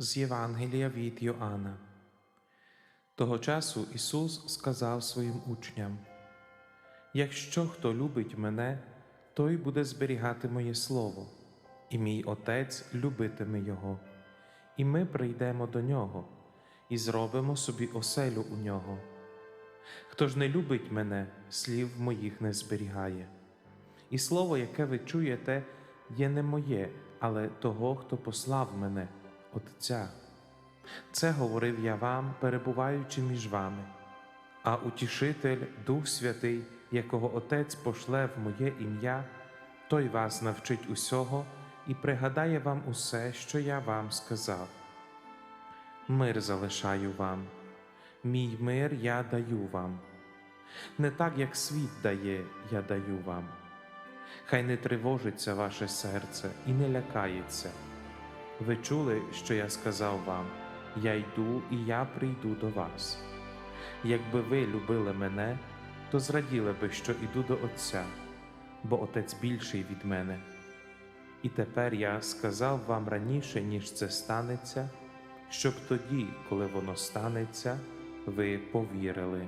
З Євангелія від Йоанна. Того часу Ісус сказав своїм учням: Якщо хто любить мене, той буде зберігати моє Слово, і мій Отець любитиме Його, і ми прийдемо до Нього і зробимо собі оселю у нього. Хто ж не любить мене, слів моїх не зберігає. І слово, яке ви чуєте, є не моє, але того, хто послав мене, Отця. Це говорив я вам, перебуваючи між вами. А утішитель, Дух Святий, якого Отець пошле в моє ім'я, той вас навчить усього і пригадає вам усе, що я вам сказав. Мир залишаю вам, мій мир я даю вам. Не так, як світ дає, я даю вам. Хай не тривожиться ваше серце і не лякається. Ви чули, що я сказав вам: Я йду і я прийду до вас. Якби ви любили мене, то зраділи би, що іду до Отця, бо Отець більший від мене. І тепер я сказав вам раніше, ніж це станеться, щоб тоді, коли воно станеться, ви повірили.